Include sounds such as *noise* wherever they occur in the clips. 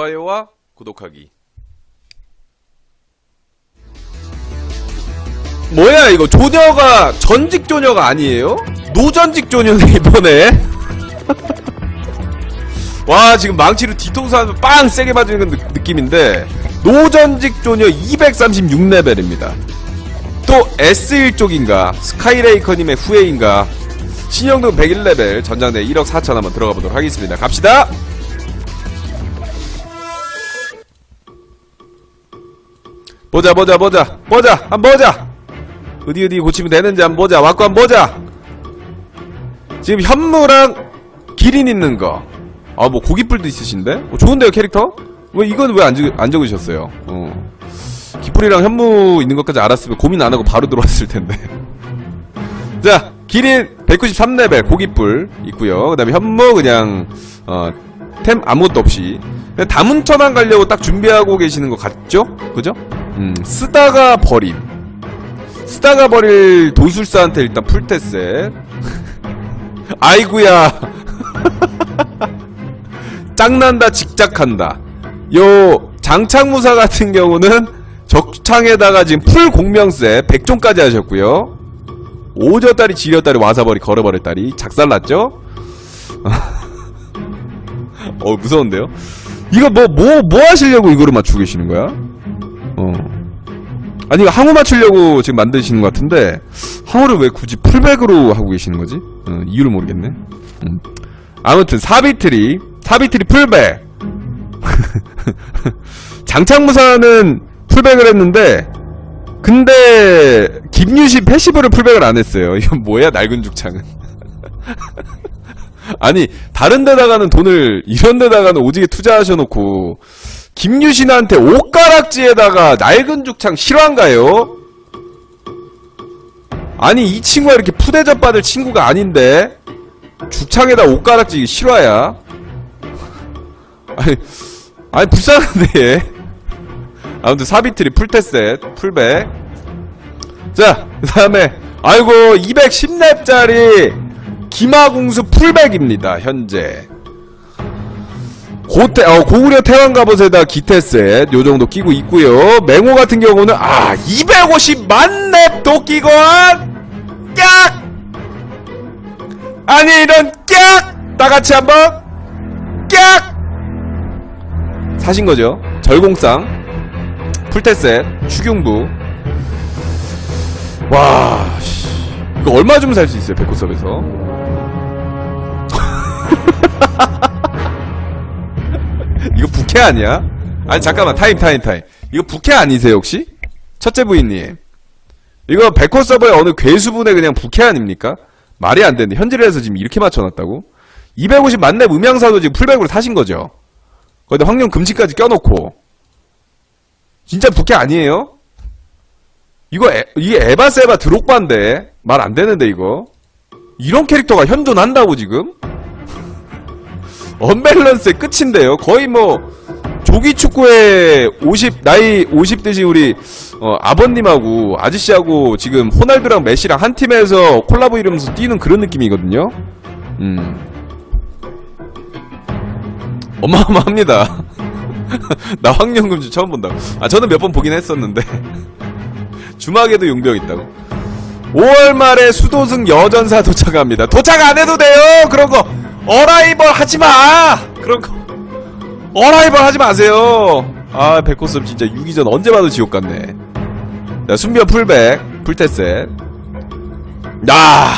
좋아요와 구독하기. 뭐야 이거 조녀가 전직 조녀가 아니에요? 노전직 조녀네 이번에. *laughs* 와 지금 망치로 뒤통수 하면 빵 세게 맞는 느- 느낌인데 노전직 조녀 236레벨입니다. 또 S1 쪽인가 스카이레이커님의 후예인가 신영등 101레벨 전장내 1억 4천 한번 들어가 보도록 하겠습니다. 갑시다. 보자 보자 보자. 보자 한번 보자. 어디 어디 고치면 되는지 한번 보자. 왔고 한번 보자. 지금 현무랑 기린 있는 거아 뭐 고깃불도 있으신데? 어, 좋은데요 캐릭터? 왜 이건 왜안안 적으셨어요? 어. 기풀이랑 현무 있는 것까지 알았으면 고민 안 하고 바로 들어왔을 텐데. *laughs* 자 기린 193레벨 고깃불 있고요. 그 다음에 현무 그냥 어 템 아무것도 없이. 다문천안 가려고 딱 준비하고 계시는 것 같죠? 그죠? 음, 쓰다가 버림 쓰다가 버릴 도술사한테 일단 풀테셋 *laughs* 아이구야 *laughs* 짱난다 직작한다 요 장창무사 같은 경우는 적창에다가 지금 풀 공명세 100종까지 하셨고요 오저다리 지려다리 와사버리 걸어버렸다리 작살났죠? *laughs* 어 무서운데요? 이거 뭐 뭐 뭐 하시려고 이거를 맞추고 계시는 거야? 어 아니 항우 맞추려고 지금 만드시는 것 같은데 항우를 왜 굳이 풀백으로 하고 계시는 거지? 어, 이유를 모르겠네 음. 아무튼 사비트리 사비트리 풀백 *laughs* 장창무사는 풀백을 했는데 근데 김유시 패시브를 풀백을 안 했어요. *laughs* 이건 뭐야 낡은 죽창은. *laughs* 아니 다른 데다가는 돈을 이런 데다가는 오지게 투자하셔놓고 김유신한테 옷가락지에다가 낡은 죽창 실화인가요? 아니 이 친구가 이렇게 푸대접 받을 친구가 아닌데 죽창에다 옷가락지 실화야? *laughs* 아니 아니 불쌍한데 얘. 아무튼 사비트리 풀테셋 풀백 자그 다음에 아이고 210렙짜리 기마공수 풀백입니다 현재 고태 어 고구려 태왕 갑옷에다 기태셋 요정도 끼고 있고요. 맹호 같은 경우는 아 250만 렙도 끼고 깍! 아니 이런 깍! 다같이 한번 깍! 사신 거죠? 절공상 풀테셋 추경부. 와 씨. 이거 얼마 주면 살 수 있어요 백호섭에서 *laughs* 부캐 아니야? 아니 잠깐만 타임 타임 타임 이거 부캐 아니세요 혹시? 첫째 부인님 이거 백호 서버의 어느 괴수분의 그냥 부캐 아닙니까? 말이 안 되는데 현질에서 지금 이렇게 맞춰놨다고? 250 만렙 음향사도 지금 풀백으로 사신 거죠? 거기다 황룡 금지까지 껴놓고 진짜 부캐 아니에요? 이거 에, 이게 에바 세바 드록바인데 말 안 되는데 이거 이런 캐릭터가 현존한다고 지금? *laughs* 언밸런스의 끝인데요. 거의 뭐 조기 축구의 50 나이 50 대신 우리 어, 아버님하고 아저씨하고 지금 호날두랑 메시랑 한 팀에서 콜라보 이러면서 뛰는 그런 느낌이거든요. 음. 어마어마합니다. *laughs* 나 황령금지 처음 본다고. 아, 저는 몇 번 보긴 했었는데. *laughs* 주막에도 용병 있다고. 5월 말에 수도승 여전사 도착합니다. 도착 안 해도 돼요! 그런 거. 어라이벌 하지 마! 그런 거. 어라이벌 하지 마세요! 아, 백호섭 진짜 유기전 언제 봐도 지옥 같네. 자, 순비어 풀백, 풀테셋. 야!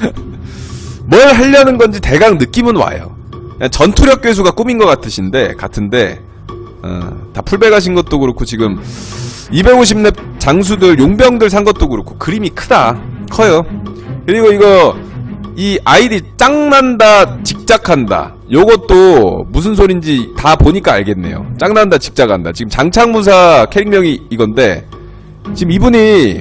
*laughs* 뭘 하려는 건지 대강 느낌은 와요. 전투력 괴수가 꾸민 것 같으신데 같은데 어, 다 풀백하신 것도 그렇고 지금 250렙 장수들 용병들 산 것도 그렇고 그림이 크다 커요. 그리고 이거 이 아이디 짱난다 직작한다 요것도 무슨 소린지 다 보니까 알겠네요. 짱난다 직작한다. 지금 장창무사 캐릭명이 이건데 지금 이분이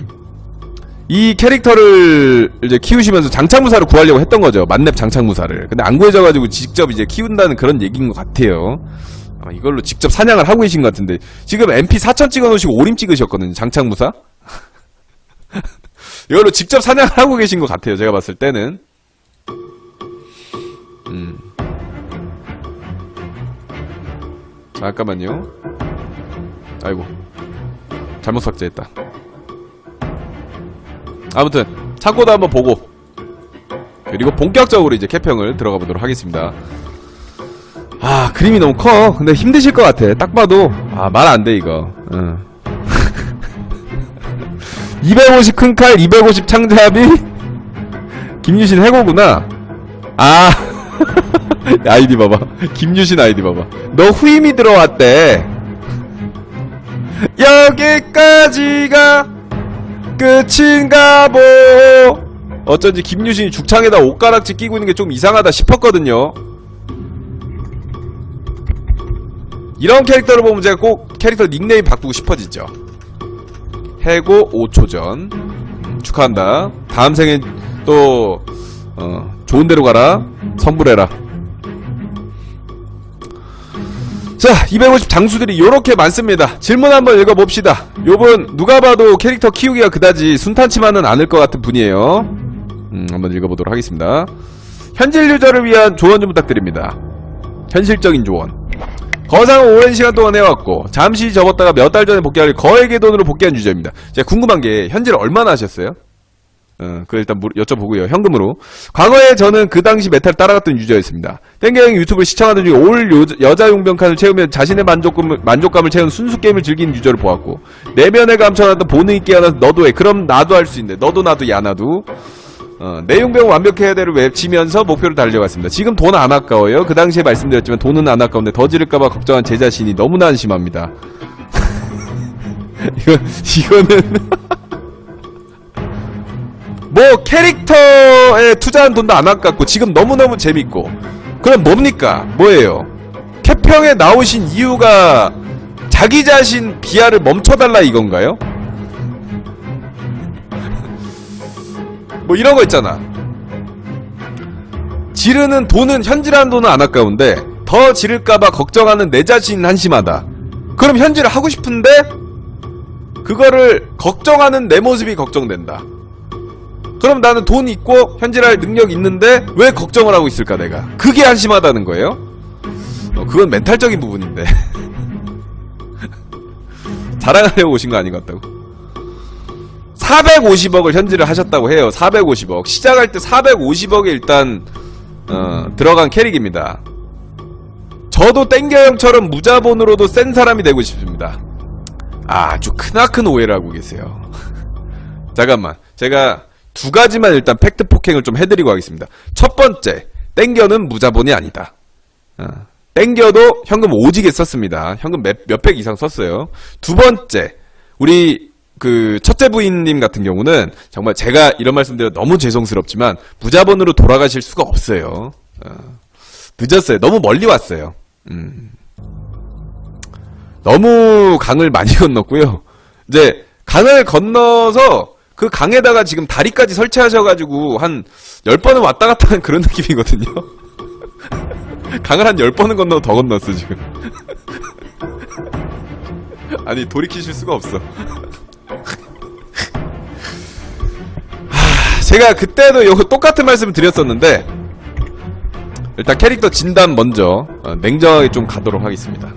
이 캐릭터를 이제 키우시면서 장창무사를 구하려고 했던 거죠. 만렙 장창무사를. 근데 안 구해져가지고 직접 이제 키운다는 그런 얘기인 것 같아요. 어, 이걸로 직접 사냥을 하고 계신 것 같은데 지금 MP 4000 찍어놓으시고 오림 찍으셨거든요. 장창무사. *laughs* 이걸로 직접 사냥을 하고 계신 것 같아요. 제가 봤을 때는. 음. 잠깐만요. 아이고. 잘못 삭제했다. 아무튼, 참고도 한번 보고. 그리고 본격적으로 이제 캐평을 들어가 보도록 하겠습니다. 아, 그림이 너무 커. 근데 힘드실 것 같아. 딱 봐도. 아, 말 안 돼, 이거. 응. *laughs* 250 큰 칼, 250 창잡이? 김유신 해고구나. 아. 아이디 봐봐. 김유신 아이디 봐봐. 너 후임이 들어왔대. 여기까지가 끝인가 보. 어쩐지 김유신이 죽창에다 옷가락지 끼고 있는 게 좀 이상하다 싶었거든요. 이런 캐릭터를 보면 제가 꼭 캐릭터 닉네임 바꾸고 싶어지죠. 해고 5초 전. 음, 축하한다. 다음 생엔 또, 어, 좋은 데로 가라. 성불해라. 자, 250 장수들이 요렇게 많습니다. 질문 한번 읽어봅시다. 요분, 누가 봐도 캐릭터 키우기가 그다지 순탄치만은 않을 것 같은 분이에요. 음, 한번 읽어보도록 하겠습니다. 현질 유저를 위한 조언 좀 부탁드립니다. 현실적인 조언. 거상을 오랜 시간 동안 해왔고, 잠시 접었다가 몇 달 전에 복귀할 거액의 돈으로 복귀한 유저입니다. 제가 궁금한 게, 현질을 얼마나 하셨어요? 어, 그 일단 물- 여쭤보고요. 현금으로. 과거에 저는 그 당시 메탈 따라갔던 유저였습니다. 땡겨형 유튜브를 시청하던 중에 올 요- 여자 용병칸을 채우며 자신의 만족감을, 만족감을 채우는 순수 게임을 즐기는 유저를 보았고 내면에 감춰놨던 본능이 깨어나서 너도 해. 그럼 나도 할 수 있네. 너도 나도 야 나도. 어, 내 용병 완벽해야 돼를 외치면서 목표를 달려갔습니다. 지금 돈 안 아까워요. 그 당시에 말씀드렸지만 돈은 안 아까운데 더 지를까봐 걱정한 제 자신이 너무나 안심합니다. *laughs* 이거, 이거는. 뭐 캐릭터에 투자한 돈도 안 아깝고 지금 너무너무 재밌고. 그럼 뭡니까? 뭐예요? 캐평에 나오신 이유가 자기 자신 비하를 멈춰달라 이건가요? *laughs* 뭐 이런 거 있잖아. 지르는 돈은 현질하는 돈은 안 아까운데 더 지를까봐 걱정하는 내 자신 한심하다. 그럼 현질을 하고 싶은데 그거를 걱정하는 내 모습이 걱정된다 그럼 나는 돈 있고 현질할 능력 있는데 왜 걱정을 하고 있을까 내가? 그게 한심하다는 거예요? 어, 그건 멘탈적인 부분인데. *laughs* 자랑하려고 오신 거 아닌 것 같다고. 450억을 현질을 하셨다고 해요 450억. 시작할 때 450억에 일단 어, 들어간 캐릭입니다. 저도 땡겨형처럼 무자본으로도 센 사람이 되고 싶습니다. 아주 크나큰 오해를 하고 계세요. *laughs* 잠깐만 제가 두 가지만 일단 팩트 폭행을 좀 해드리고 하겠습니다. 첫 번째, 땡겨는 무자본이 아니다. 어, 땡겨도 현금 오지게 썼습니다. 현금 몇, 몇백 이상 썼어요. 두 번째, 우리 그 첫째 부인님 같은 경우는 정말 제가 이런 말씀드려 너무 죄송스럽지만 무자본으로 돌아가실 수가 없어요. 어, 늦었어요. 너무 멀리 왔어요. 음. 너무 강을 많이 *laughs* 건넜고요. 이제 강을 건너서 그 강에다가 지금 다리까지 설치하셔가지고 한 10번은 왔다 갔다 하는 그런 느낌이거든요. *laughs* 강을 한 10번은 건너 더 건넜어, 지금. *laughs* 아니, 돌이키실 수가 없어. *laughs* 하, 제가 그때도 요거 똑같은 말씀을 드렸었는데, 일단 캐릭터 진단 먼저, 어, 냉정하게 좀 가도록 하겠습니다.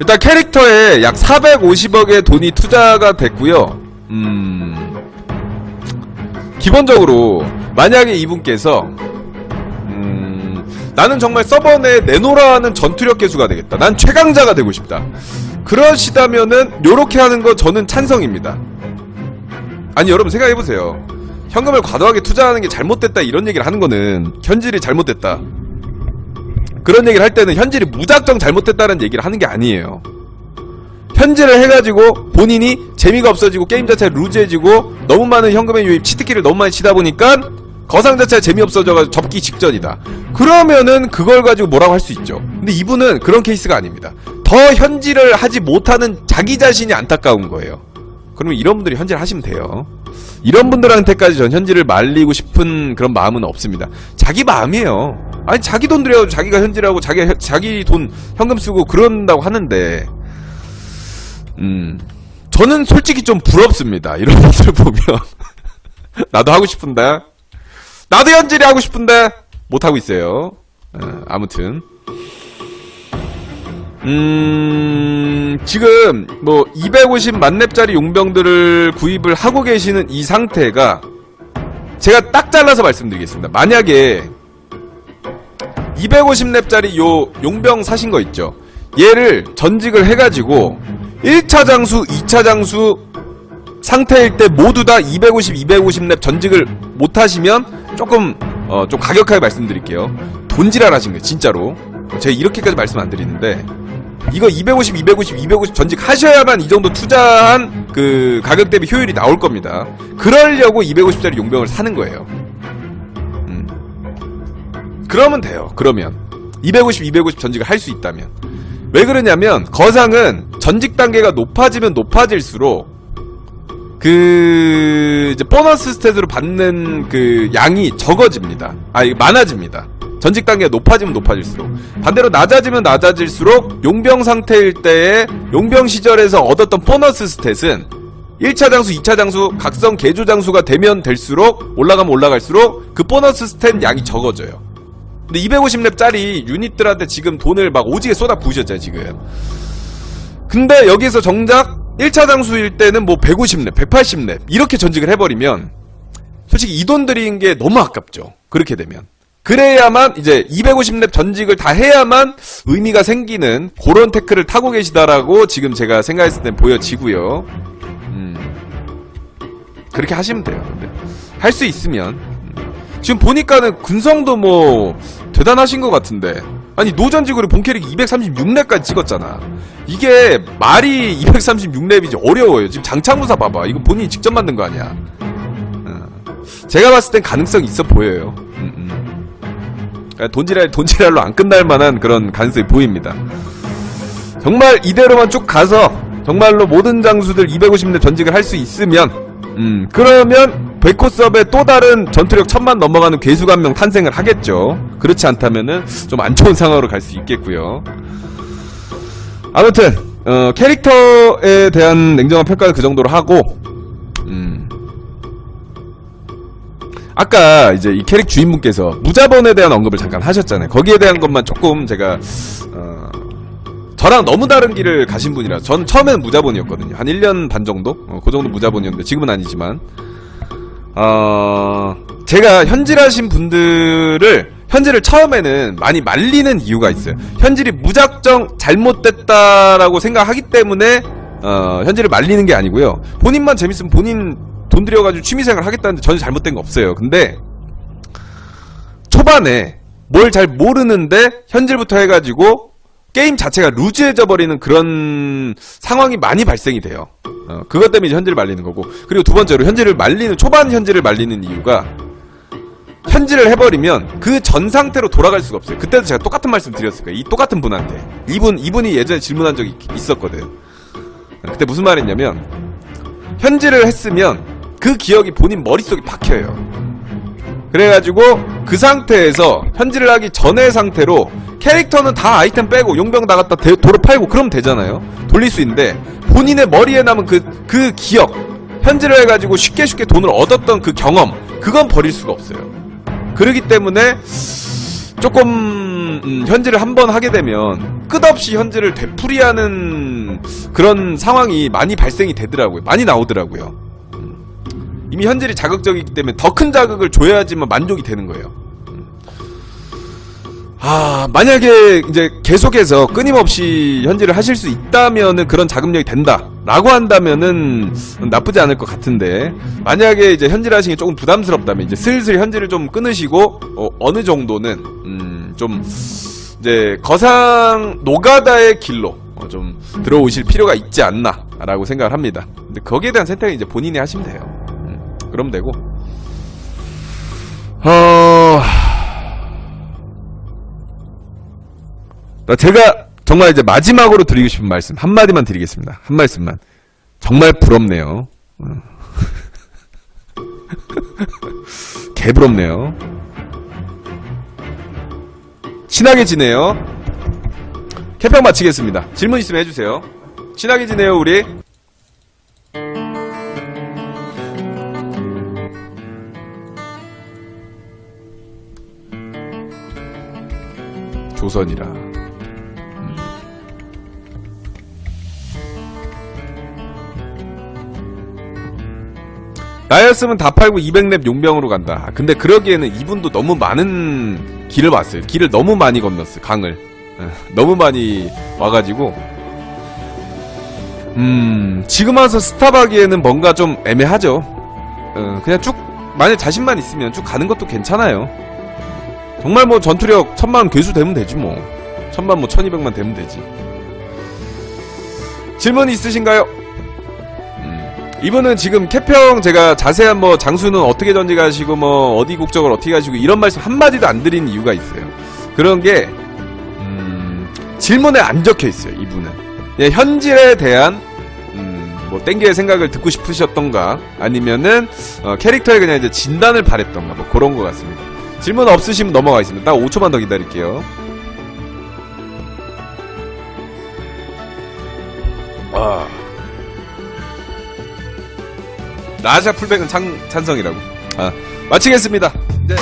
일단 캐릭터에 약 450억의 돈이 투자가 됐고요. 음. 기본적으로 만약에 이분께서 음, 나는 정말 서버 내에 내노라는 전투력 개수가 되겠다. 난 최강자가 되고 싶다. 그러시다면은 요렇게 하는 거 저는 찬성입니다. 아니 여러분 생각해 보세요. 현금을 과도하게 투자하는 게 잘못됐다 이런 얘기를 하는 거는 현질이 잘못됐다. 그런 얘기를 할 때는 현질이 무작정 잘못됐다는 얘기를 하는 게 아니에요. 현질을 해가지고 본인이 재미가 없어지고 게임 자체가 루즈해지고 너무 많은 현금의 유입 치트키를 너무 많이 치다 보니까 거상 자체가 재미없어져가지고 접기 직전이다. 그러면은 그걸 가지고 뭐라고 할 수 있죠. 근데 이분은 그런 케이스가 아닙니다. 더 현질을 하지 못하는 자기 자신이 안타까운 거예요. 그러면 이런 분들이 현질을 하시면 돼요. 이런 분들한테까지 전 현질을 말리고 싶은 그런 마음은 없습니다. 자기 마음이에요. 아니 자기 돈 들여가지고 자기가 현질하고 자기 자기 돈 현금 쓰고 그런다고 하는데 음 저는 솔직히 좀 부럽습니다. 이런 *laughs* 분들 보면 *laughs* 나도 하고 싶은데 나도 현질이 하고 싶은데 못 하고 있어요. 어, 아무튼 음, 지금 뭐 250 만렙짜리 용병들을 구입을 하고 계시는 이 상태가 제가 딱 잘라서 말씀드리겠습니다. 만약에 250렙짜리 요 용병 사신 거 있죠. 얘를 전직을 해가지고 1차 장수, 2차 장수 상태일 때 모두 다 250, 250렙 전직을 못 하시면 조금 어, 좀 가격하게 말씀드릴게요. 돈지랄 하신 거예요, 진짜로. 제가 이렇게까지 말씀 안 드리는데 이거 250, 250, 250 전직 하셔야만 이 정도 투자한 그 가격 대비 효율이 나올 겁니다. 그러려고 250짜리 용병을 사는 거예요. 음. 그러면 돼요. 그러면 250, 250 전직을 할 수 있다면 왜 그러냐면 거상은 전직 단계가 높아지면 높아질수록 그 이제 보너스 스탯으로 받는 그 양이 적어집니다. 아, 이 많아집니다. 전직 단계가 높아지면 높아질수록 반대로 낮아지면 낮아질수록 용병 상태일 때의 용병 시절에서 얻었던 보너스 스탯은 1차 장수, 2차 장수, 각성 개조 장수가 되면 될수록 올라가면 올라갈수록 그 보너스 스탯 양이 적어져요. 근데 250렙짜리 유닛들한테 지금 돈을 막 오지게 쏟아 부으셨잖아요, 지금. 근데 여기서 정작 1차 장수일 때는 뭐 150렙, 180렙 이렇게 전직을 해버리면 솔직히 이 돈 들인 게 너무 아깝죠. 그렇게 되면. 그래야만 이제 250렙 전직을 다 해야만 의미가 생기는 그런 테크를 타고 계시다라고 지금 제가 생각했을 땐 보여지고요. 음. 그렇게 하시면 돼요. 할 수 있으면. 음. 지금 보니까는 근성도 뭐 대단하신 것 같은데 아니 노전직으로 본캐릭 236렙까지 찍었잖아. 이게 말이 236렙이지 어려워요. 지금 장창무사 봐봐. 이거 본인이 직접 만든 거 아니야. 어. 제가 봤을 땐 가능성이 있어 보여요. 음, 음. 그러니까 돈지랄 돈지랄로 안 끝날 만한 그런 가능성이 보입니다. 정말 이대로만 쭉 가서 정말로 모든 장수들 250렙 전직을 할 수 있으면 음 그러면 백호섭의 또 다른 전투력 천만 넘어가는 괴수가 한 명 탄생을 하겠죠. 그렇지 않다면은 좀 안 좋은 상황으로 갈 수 있겠고요. 아무튼 어, 캐릭터에 대한 냉정한 평가는 그 정도로 하고 음. 아까 이제 이 캐릭 주인분께서 무자본에 대한 언급을 잠깐 하셨잖아요. 거기에 대한 것만 조금 제가 어, 저랑 너무 다른 길을 가신 분이라 저는 처음에는 무자본이었거든요. 한 1년 반 정도? 어, 그 정도 무자본이었는데 지금은 아니지만 어, 제가 현질하신 분들을 현질을 처음에는 많이 말리는 이유가 있어요. 현질이 무작정 잘못됐다라고 생각하기 때문에 어, 현질을 말리는 게 아니고요. 본인만 재밌으면 본인 돈 들여가지고 취미생활 하겠다는데 전혀 잘못된 거 없어요. 근데 초반에 뭘 잘 모르는데 현질부터 해가지고 게임 자체가 루즈해져 버리는 그런 상황이 많이 발생이 돼요. 어, 그것 때문에 현질을 말리는 거고. 그리고 두 번째로 현질을 말리는 초반 현질을 말리는 이유가 현질을 해버리면 그 전 상태로 돌아갈 수가 없어요. 그때도 제가 똑같은 말씀 드렸을 거예요. 이 똑같은 분한테 이분 이분이 예전에 질문한 적이 있었거든. 어, 그때 무슨 말했냐면 현질을 했으면 그 기억이 본인 머릿속에 박혀요. 그래가지고 그 상태에서 현질을 하기 전의 상태로 캐릭터는 다 아이템 빼고 용병 나갔다 대- 도로 팔고 그러면 되잖아요. 돌릴 수 있는데 본인의 머리에 남은 그, 그 기억 현질을 해가지고 쉽게 쉽게 돈을 얻었던 그 경험 그건 버릴 수가 없어요. 그러기 때문에 조금 음, 현질을 한 번 하게 되면 끝없이 현질을 되풀이하는 그런 상황이 많이 발생이 되더라고요. 많이 나오더라고요. 음. 이미 현질이 자극적이기 때문에 더 큰 자극을 줘야지만 만족이 되는 거예요. 아, 만약에 이제 계속해서 끊임없이 현질을 하실 수 있다면은 그런 자금력이 된다. 라고 한다면은 나쁘지 않을 것 같은데, 만약에 이제 현질 하시는 게 조금 부담스럽다면 이제 슬슬 현질을 좀 끊으시고, 어, 느 정도는, 음, 좀, 이제 거상 노가다의 길로 어, 좀 들어오실 필요가 있지 않나. 라고 생각을 합니다. 근데 거기에 대한 선택은 이제 본인이 하시면 돼요. 음, 그럼 되고. 어, 제가 정말 이제 마지막으로 드리고 싶은 말씀 한 마디만 드리겠습니다. 한 말씀만. 정말 부럽네요. 어. *laughs* 개 부럽네요. 친하게 지내요. 개평 마치겠습니다. 질문 있으면 해주세요. 친하게 지내요, 우리. 조선이라. 나였으면 다 팔고 200렙 용병으로 간다. 아, 근데 그러기에는 이분도 너무 많은 길을 왔어요. 길을 너무 많이 건넜어요. 강을. 예, 너무 많이 와가지고. 음, 지금 와서 스탑하기에는 뭔가 좀 애매하죠. 어, 그냥 쭉, 만약 자신만 있으면 쭉 가는 것도 괜찮아요. 정말 뭐 전투력 천만 괴수 되면 되지 뭐. 천만 뭐 천이백만 되면 되지. 질문 있으신가요? 음, 이분은 지금 캐평 제가 자세한 뭐 장수는 어떻게 전직하시고 뭐 어디 국적을 어떻게 하시고 이런 말씀 한마디도 안 드린 이유가 있어요. 그런 게, 음, 질문에 안 적혀 있어요, 이분은. 예, 현질에 대한, 음, 뭐, 땡기의 생각을 듣고 싶으셨던가, 아니면은, 어, 캐릭터에 그냥 이제 진단을 바랬던가, 뭐, 그런 것 같습니다. 질문 없으시면 넘어가겠습니다. 딱 5초만 더 기다릴게요. 나샤 풀백은 찬, 찬성이라고. 아, 마치겠습니다. 이제